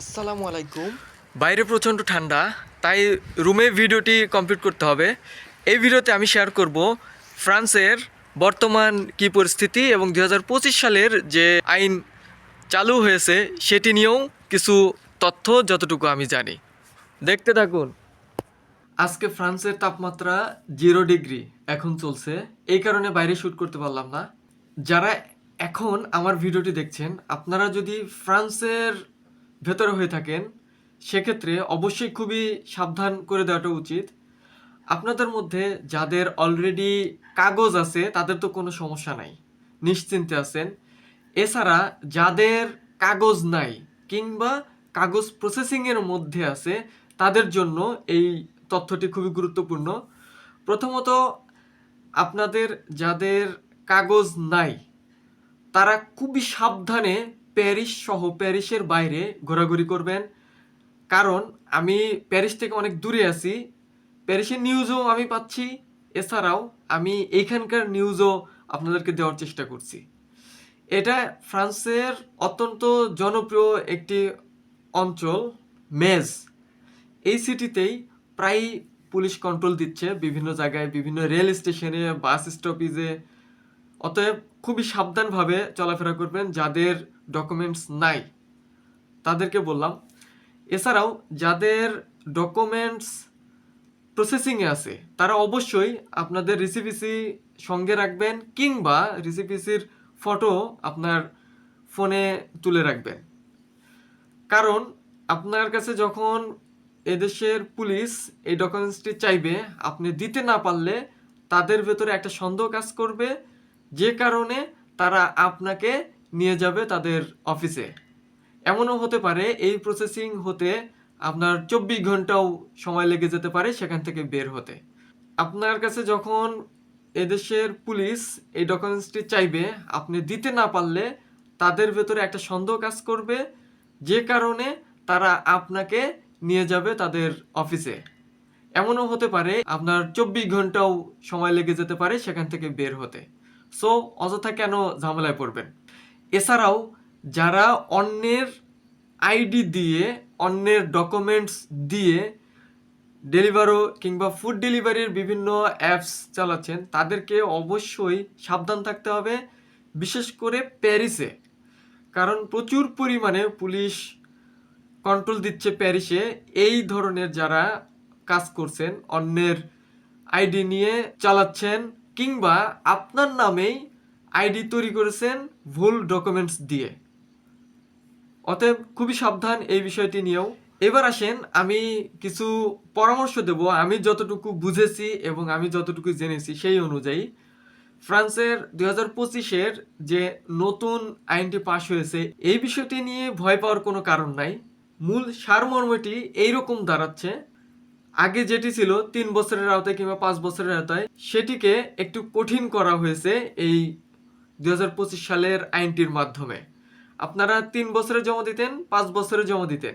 আসসালামু আলাইকুম। বাইরে প্রচণ্ড ঠান্ডা, তাই রুমে ভিডিওটি কমপ্লিট করতে হবে। এই ভিডিওতে আমি শেয়ার করব ফ্রান্সের বর্তমান কি পরিস্থিতি এবং দু হাজার পঁচিশ সালের যে আইন চালু হয়েছে, সেটি নিয়েও কিছু তথ্য যতটুকু আমি জানি। দেখতে থাকুন। আজকে ফ্রান্সের তাপমাত্রা জিরো ডিগ্রি এখন চলছে। এই কারণে বাইরে শ্যুট করতে পারলাম না। যারা এখন আমার ভিডিওটি দেখছেন, আপনারা যদি ফ্রান্সের ভেতরে হয়ে থাকেন, সেক্ষেত্রে অবশ্যই খুবই সাবধান করে দেওয়াটা উচিত। আপনাদের মধ্যে যাদের অলরেডি কাগজ আছে, তাদের তো কোনো সমস্যা নাই। নিশ্চিন্তে আছেন। এছাড়া যাদের কাগজ নাই কিংবা কাগজ প্রসেসিংয়ের মধ্যে আছে, তাদের জন্য এই তথ্যটি খুবই গুরুত্বপূর্ণ। প্রথমত, আপনাদের যাদের কাগজ নাই, তারা খুবই সাবধানে প্যারিস সহ প্যারিসের বাইরে ঘোরাঘুরি করবেন। কারণ আমি প্যারিস থেকে অনেক দূরে আছি। প্যারিসের নিউজও আমি পাচ্ছি। এছাড়াও আমি এইখানকার নিউজও আপনাদেরকে দেওয়ার চেষ্টা করছি। এটা ফ্রান্সের অত্যন্ত জনপ্রিয় একটি অঞ্চল, মেজ। এই সিটিতেই প্রায় পুলিশ কন্ট্রোল দিচ্ছে। বিভিন্ন জায়গায় বিভিন্ন রেল স্টেশনে বাস স্টপেজে অতএব খুবই সাবধানভাবে চলাফেরা করবেন যাদের ডকুমেন্টস নাই। তাদেরকে বললাম। এছাড়াও যাদের ডকুমেন্টস প্রসেসিংয়ে আছে, তারা অবশ্যই আপনাদের রিসিপিসি সঙ্গে রাখবেন কিংবা রিসিপিসির ফটো আপনার ফোনে তুলে রাখবেন। কারণ আপনার কাছে যখন এদেশের পুলিশ এই ডকুমেন্টসটি চাইবে, আপনি দিতে না পারলে তাদের ভেতরে একটা সন্দেহ কাজ করবে যে কারণে তারা আপনাকে নিয়ে যাবে তাদের অফিসে। এমনও হতে পারে এই প্রসেসিং হতে আপনার চব্বিশ ঘন্টাও সময় লেগে যেতে পারে সেখান থেকে বের হতে। আপনার কাছে যখন এদেশের পুলিশ এই ডকুমেন্টসটি চাইবে, আপনি দিতে না পারলে তাদের ভেতরে একটা সন্দেহ কাজ করবে যে কারণে তারা আপনাকে নিয়ে যাবে তাদের অফিসে। এমনও হতে পারে আপনার চব্বিশ ঘন্টাও সময় লেগে যেতে পারে সেখান থেকে বের হতে। সো অযথা কেন ঝামেলায় পড়বেন? এছাড়াও যারা অন্যের আইডি দিয়ে, অন্যের ডকুমেন্টস দিয়ে ডেলিভারো কিংবা ফুড ডেলিভারির বিভিন্ন অ্যাপস চালাচ্ছেন, তাদেরকে অবশ্যই সাবধান থাকতে হবে, বিশেষ করে প্যারিসে। কারণ প্রচুর পরিমাণে পুলিশ কন্ট্রোল দিচ্ছে প্যারিসে। এই ধরনের যারা কাজ করছেন, অন্যের আইডি নিয়ে চালাচ্ছেন কিংবা আপনার নামেই আইডি তৈরি করেছেন ভুল ডকুমেন্টস দিয়ে। অতএব খুবই সাবধান এই বিষয়টি নিয়েও। এবার আসেন, আমি কিছু পরামর্শ দেব। আমি যতটুকু বুঝেছি এবং আমি যতটুকু জেনেছি সেই অনুযায়ী ফ্রান্সের দুই হাজার পঁচিশের যে নতুন আইনটি পাশ হয়েছে, এই বিষয়টি নিয়ে ভয় পাওয়ার কোনো কারণ নাই। মূল সারমর্মটি এইরকম দাঁড়াচ্ছে আগে যেটি ছিল তিন বছরের আওতায় কিংবা পাঁচ বছরের আওতায়, সেটিকে একটু কঠিন করা হয়েছে এই দুই সালের আইনটির মাধ্যমে। আপনারা তিন বছরে জমা দিতেন, পাঁচ বছরে জমা দিতেন।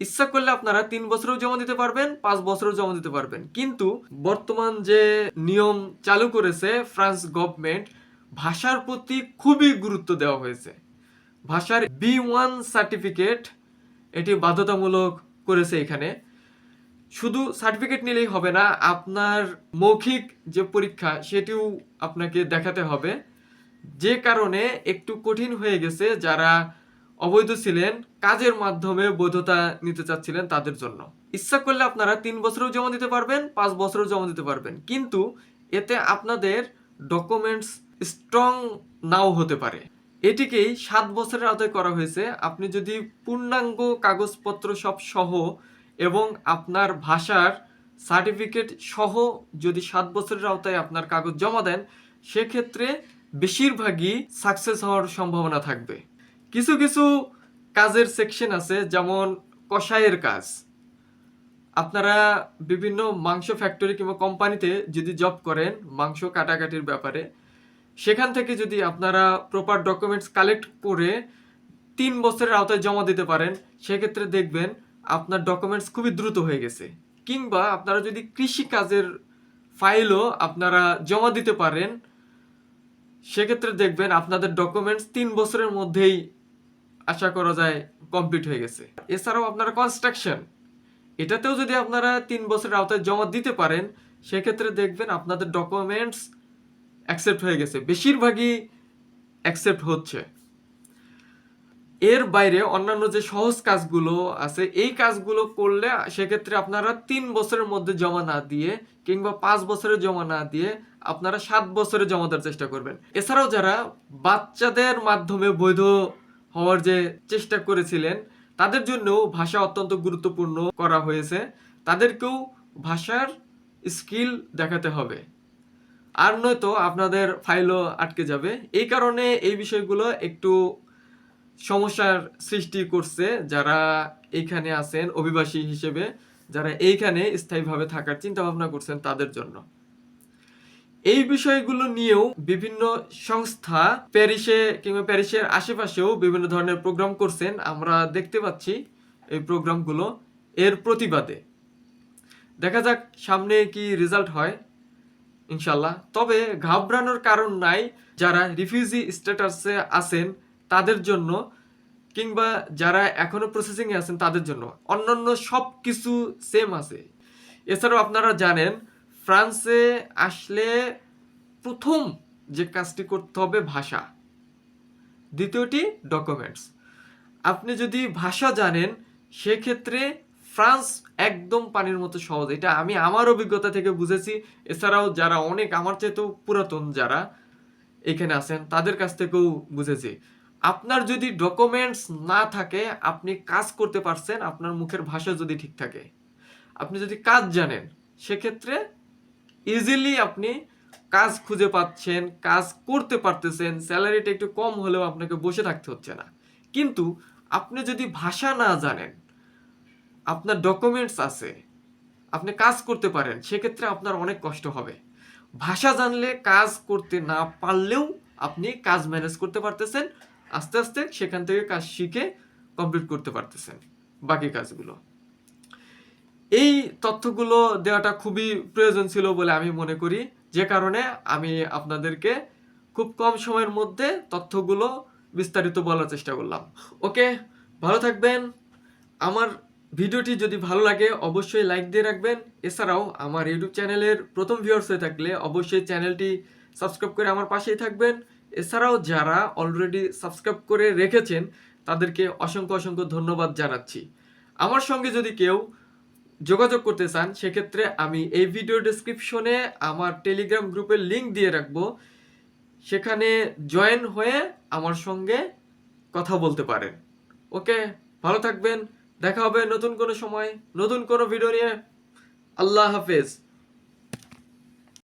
ইচ্ছা করলে আপনারা তিন বছরেও জমা দিতে পারবেন, পাঁচ বছরেও জমা দিতে পারবেন। কিন্তু বর্তমান যে নিয়ম চালু করেছে ফ্রান্স গভর্নমেন্ট, ভাষার প্রতি খুবই গুরুত্ব দেওয়া হয়েছে। ভাষার বি ওয়ান সার্টিফিকেট এটি বাধ্যতামূলক করেছে এখানে। শুধু সার্টিফিকেট নিলেই হবে না, আপনার মৌখিক যে পরীক্ষা, সেটিও আপনাকে দেখাতে হবে। যে কারণে একটু কঠিন হয়ে গেছে যারা অবৈধ ছিলেন, কাজের মাধ্যমে বৈধতা নিতে চাচ্ছিলেন তাদের জন্য। ইচ্ছা করলে আপনারা তিন বছরেও জমা দিতে পারবেন, পাঁচ বছরেও জমা দিতে পারবেন। কিন্তু এতে আপনাদের ডকুমেন্টস স্ট্রং নাও হতে পারে। এটিকেই সাত বছরের আওতায় করা হয়েছে। আপনি যদি পূর্ণাঙ্গ কাগজপত্র সব সহ এবং আপনার ভাষার সার্টিফিকেট সহ যদি সাত বছরের আওতায় আপনার কাগজ জমা দেন, সেক্ষেত্রে বেশিরভাগই সাকসেস হওয়ার সম্ভাবনা থাকবে। কিছু কিছু কাজের সেকশন আছে, যেমন কষায়ের কাজ। আপনারা বিভিন্ন মাংস ফ্যাক্টরি কিংবা কোম্পানিতে যদি জব করেন, মাংস কাটাকাটির ব্যাপারে, সেখান থেকে যদি আপনারা প্রপার ডকুমেন্টস কালেক্ট করে তিন বছরের আওতায় জমা দিতে পারেন, সেক্ষেত্রে দেখবেন আপনার ডকুমেন্টস খুবই দ্রুত হয়ে গেছে। কিংবা আপনারা যদি কৃষি কাজের ফাইলও আপনারা জমা দিতে পারেন, সেক্ষেত্রে দেখবেন আপনাদের ডকুমেন্টস তিন বছরের মধ্যেই আশা করা যায় কমপ্লিট হয়ে গেছে। এছাড়াও আপনারা কনস্ট্রাকশন এটাতেও যদি আপনারা তিন বছরের আওতায় জমা দিতে পারেন, সেক্ষেত্রে দেখবেন আপনাদের ডকুমেন্টস অ্যাকসেপ্ট হয়ে গেছে। বেশিরভাগই অ্যাকসেপ্ট হচ্ছে। এর বাইরে অন্যান্য যে সহজ কাজগুলো আছে, এই কাজগুলো করলে সেক্ষেত্রে আপনারা তিন বছরের মধ্যে জমা না দিয়ে কিংবা পাঁচ বছরের জমা না দিয়ে আপনারা সাত বছরে জমা দেওয়ার চেষ্টা করবেন। এছাড়াও যারা বাচ্চাদের মাধ্যমে বৈধ হওয়ার যে চেষ্টা করেছিলেন, তাদের জন্য ভাষা অত্যন্ত গুরুত্বপূর্ণ করা হয়েছে। তাদেরকেও ভাষার স্কিল দেখাতে হবে। আর নয়তো আপনাদের ফাইলও আটকে যাবে। এই কারণে এই বিষয়গুলো একটু সমস্যার সৃষ্টি করছে যারা এইখানে আছেন, অভিবাসী হিসেবে যারা এইখানে স্থায়ীভাবে থাকার চিন্তা ভাবনা করছেন তাদের জন্য। এই বিষয়গুলো নিয়েও বিভিন্ন সংস্থা প্যারিসে কিংবা প্যারিসের আশেপাশেও বিভিন্ন ধরনের প্রোগ্রাম করছেন। আমরা দেখতে পাচ্ছি এই প্রোগ্রামগুলো এর প্রতিবাদে। দেখা যাক সামনে কি রেজাল্ট হয় ইনশাল্লাহ তবে ঘাবড়ানোর কারণ নাই, যারা রিফিউজি স্ট্যাটাসে আছেন তাদের জন্য কিংবা যারা এখনও প্রসেসিং এ আছেন তাদের জন্য। অন্যান্য সব কিছু সেম আছে। এছাড়াও আপনারা জানেন, ফ্রান্সে আসলে প্রথম যে কাজটি করতে হবে ভাষা। দ্বিতীয়টি ডকুমেন্টস আপনি যদি ভাষা জানেন, সেক্ষেত্রে ফ্রান্স একদম পানির মতো সহজ। এটা আমি আমার অভিজ্ঞতা থেকে বুঝেছি। এছাড়াও যারা অনেক, আমার চাইতেও পুরাতন যারা এখানে আছেন, তাদের কাছ থেকেও বুঝেছি। আপনার যদি ডকুমেন্টস না থাকে, আপনি কাজ করতে পারছেন, আপনার মুখের ভাষা যদি ঠিক থাকে। আপনি যদি কাজ জানেন, সেক্ষেত্রে ইজিলি আপনি কাজ খুঁজে পাচ্ছেন, কাজ করতে পারতেছেন স্যালারিটা একটু কম হলেও আপনাকে বসে থাকতে হচ্ছে না। কিন্তু আপনি যদি ভাষা না জানেন, আপনার ডকুমেন্টস আছে, আপনি কাজ করতে পারেন, সেক্ষেত্রে আপনার অনেক কষ্ট হবে। ভাষা জানলে কাজ করতে না পারলেও আপনি কাজ ম্যানেজ করতে পারতেছেন আস্তে আস্তে সেখান থেকে কাজ শিখে কমপ্লিট করতে পারতেছেন বাকি কাজগুলো। এই তথ্যগুলো দেওয়াটা খুবই প্রয়োজন ছিল বলে আমি মনে করি। যে কারণে আমি আপনাদেরকে খুব কম সময়ের মধ্যে তথ্যগুলো বিস্তারিত বলার চেষ্টা করলাম। ওকে, ভালো থাকবেন। আমার ভিডিওটি যদি ভালো লাগে অবশ্যই লাইক দিয়ে রাখবেন। এছাড়াও আমার ইউটিউব চ্যানেলের প্রথম ভিউয়ার্স হয়ে থাকলে অবশ্যই চ্যানেলটি সাবস্ক্রাইব করে আমার পাশেই থাকবেন। এছাড়াও যারা অলরেডি সাবস্ক্রাইব করে রেখেছেন, তাদেরকে অসংখ্য অসংখ্য ধন্যবাদ জানাচ্ছি। আমার সঙ্গে যদি কেউ যোগাযোগ করতে চান, সেক্ষেত্রে আমি এই ভিডিও ডেসক্রিপশনে আমার টেলিগ্রাম গ্রুপের লিংক দিয়ে রাখব। সেখানে জয়েন হয়ে আমার সঙ্গে কথা বলতে পারেন। ওকে ভালো থাকবেন। দেখা হবে নতুন কোনো সময়, নতুন কোনো ভিডিও নিয়ে। আল্লাহ হাফেজ।